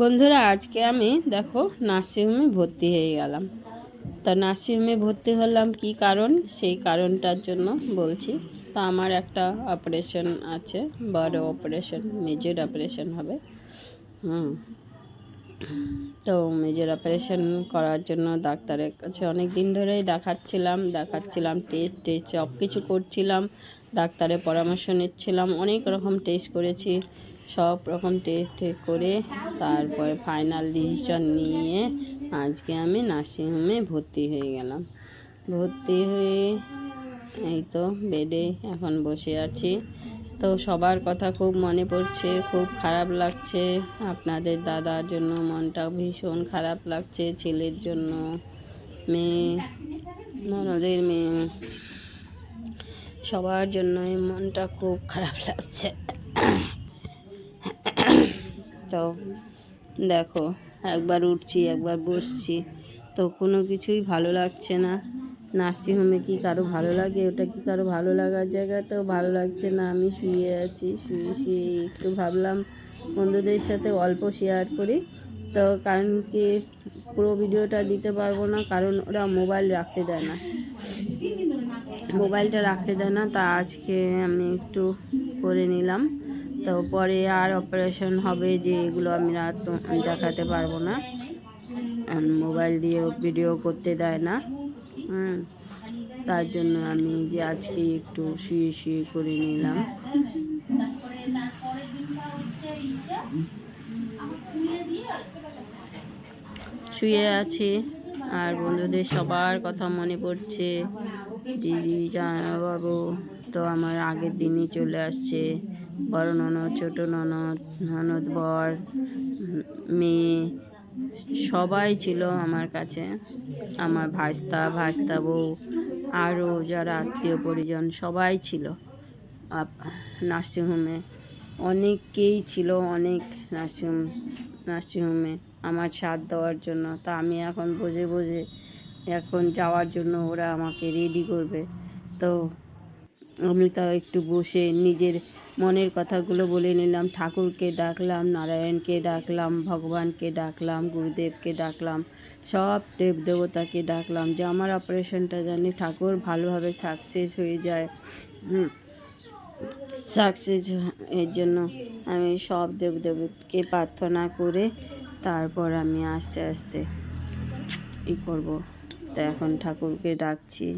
বন্ধুরা, আজকে আমি দেখো নার্সিংহোমে ভর্তি হয়ে গেলাম। তা নার্সিংহোমে ভর্তি হলাম কি কারণ? সেই কারণটার জন্য বলছি। তা আমার একটা অপারেশন আছে, বড় অপারেশন মেজর অপারেশন হবে। হুম। তো মেজর অপারেশন করার জন্য ডাক্তারের কাছে অনেক দিন ধরেই দেখাচ্ছিলাম দেখাচ্ছিলাম টেস্ট টেস্ট সব কিছু করছিলাম। ডাক্তারের পরামর্শ নিচ্ছিলাম, অনেক রকম টেস্ট করেছি। সব রকম টেস্ট করে তারপরে ফাইনাল ডিসিশন নিয়ে আজকে আমি নার্সিংহোমে ভর্তি হয়ে গেলাম। ভর্তি হয়ে এই তো বেডে এখন বসে আছি। তো সবার কথা খুব মনে পড়ছে, খুব খারাপ লাগছে। আপনাদের দাদার জন্য মনটা ভীষণ খারাপ লাগছে, ছেলের জন্য মেয়ে, ননদের মেয়ে। সবার জন্যই মনটা খুব খারাপ লাগছে। তো দেখো, একবার উঠছি, একবার বসছি, তো কোনো কিছুই ভালো লাগছে না। নার্সিংহোমে কি কারও ভালো লাগে? ওটা কি কারও ভালো লাগার জায়গা তো ভালো লাগছে না। আমি শুয়ে আছি, শুয়ে শুয়ে একটু ভাবলাম বন্ধুদের সাথে অল্প শেয়ার করি। তো কারণ কি, পুরো ভিডিওটা দিতে পারব না, কারণ ওরা মোবাইল রাখতে দেয় না। মোবাইলটা রাখতে দেয় না, তা আজকে আমি একটু করে নিলাম। তো পরে আর অপারেশন হবে যে এগুলো আমি রাত দেখাতে পারব না। মোবাইল দিয়েও ভিডিও করতে দেয় না। হুম, তার জন্য আমি যে আজকে একটু শুয়ে শুয়ে করে নিলাম। শুয়ে আছি, আর বন্ধুদের সবার কথা মনে পড়ছে। দিদি বাবু তো আমার আগের দিনই চলে আসছে। বড় ননদ, ছোটো ননদ ননদ বর, মেয়ে, সবাই ছিল আমার কাছে। আমার ভাস্তা ভাস্তা বউ আরও যারা আত্মীয় পরিজন সবাই ছিল। নার্সিংহোমে অনেকেই ছিল, অনেক নার্সিং, নার্সিংহোমে আমার সাথ দেওয়ার জন্য। তা আমি এখন বসে বসে এখন যাওয়ার জন্য ওরা আমাকে রেডি করবে। তো আমি তাও একটু বসে নিজের মনের কথাগুলো বলে নিলাম। ঠাকুরকে ডাকলাম, নারায়ণকে ডাকলাম, ভগবানকে ডাকলাম, গুরুদেবকে ডাকলাম, সব দেব দেবতাকে ডাকলাম যে আমার অপারেশনটা জানি ঠাকুর ভালোভাবে সাকসেস হয়ে যায়। সাকসেস এর জন্য আমি সব দেব দেবকে প্রার্থনা করে তারপর আমি আস্তে আস্তে ই করব। তা এখন ঠাকুরকে ডাকছি,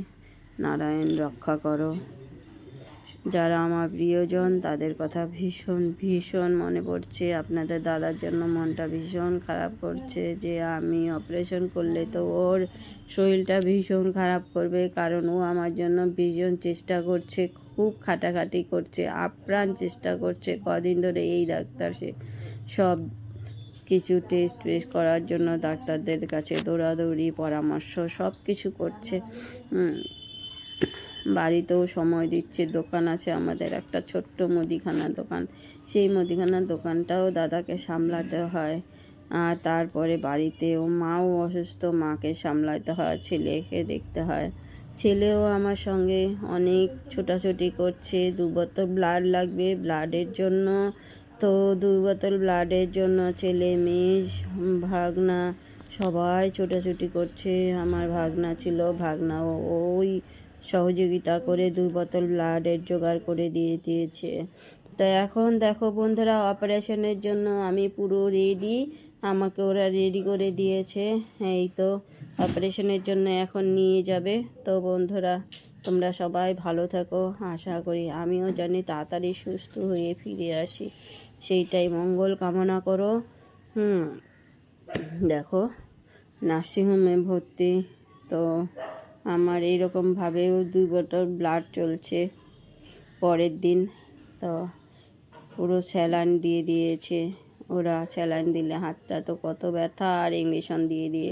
নারায়ণ রক্ষা করো। যারা আমার প্রিয়জন, তাদের কথা ভীষণ ভীষণ মনে পড়ছে। আপনাদের দাদার জন্য মনটা ভীষণ খারাপ করছে যে আমি অপারেশন করলে তো ওর শরীরটা ভীষণ খারাপ করবে, কারণ ও আমার জন্য ভীষণ চেষ্টা করছে, খুব খাটাখাটি করছে, আপ্রাণ চেষ্টা করছে। কদিন ধরে এই ডাক্তার সে সব কিছু টেস্ট টেস্ট করার জন্য ডাক্তারদের কাছে দৌড়াদৌড়ি, পরামর্শ সব কিছু করছে বাড়িতেও সময় দিচ্ছে, দোকান আছে আমাদের, একটা ছোট্ট মুদিখানা দোকান। সেই মুদিখানার দোকানটাও দাদাকে সামলাতে হয়। আর তারপরে বাড়িতেও মাও অসুস্থ, মাকে সামলাতে হয়, ছেলেকে দেখতে হয়। ছেলেও আমার সঙ্গে অনেক ছোটাছুটি করছে, দু বোতল ব্লাড লাগবে ব্লাডের জন্য। তো দুই বোতল ব্লাডের জন্য ছেলে, মেয়ে, ভাগনা সবাই ছোটাছুটি করছে। আমার ভাগনা ছিল ভাগনাও ওই সহযোগিতা করে দুই বোতল ব্লাডের জোগাড় করে দিয়ে দিয়েছে। তো এখন দেখো বন্ধুরা, অপারেশনের জন্য আমি পুরো রেডি আমাকে ওরা রেডি করে দিয়েছে। এই তো অপারেশনের জন্য এখন নিয়ে যাবে। তো বন্ধুরা, তোমরা সবাই ভালো থাকো। আশা করি আমিও জানি তাড়াতাড়ি সুস্থ হয়ে ফিরে আসি। সেইটাই মঙ্গল কামনা করো। হুম, দেখো, নার্সিংহোমে ভর্তি। তো আমার এইরকমভাবেও দুই বোতল ব্লাড চলছে পরের দিন। তো পুরো স্যালাইন দিয়ে দিয়েছে। ওরা স্যালাইন দিলে হাতটা তো কত ব্যথা আর ইঞ্জেকশন দিয়ে দিয়ে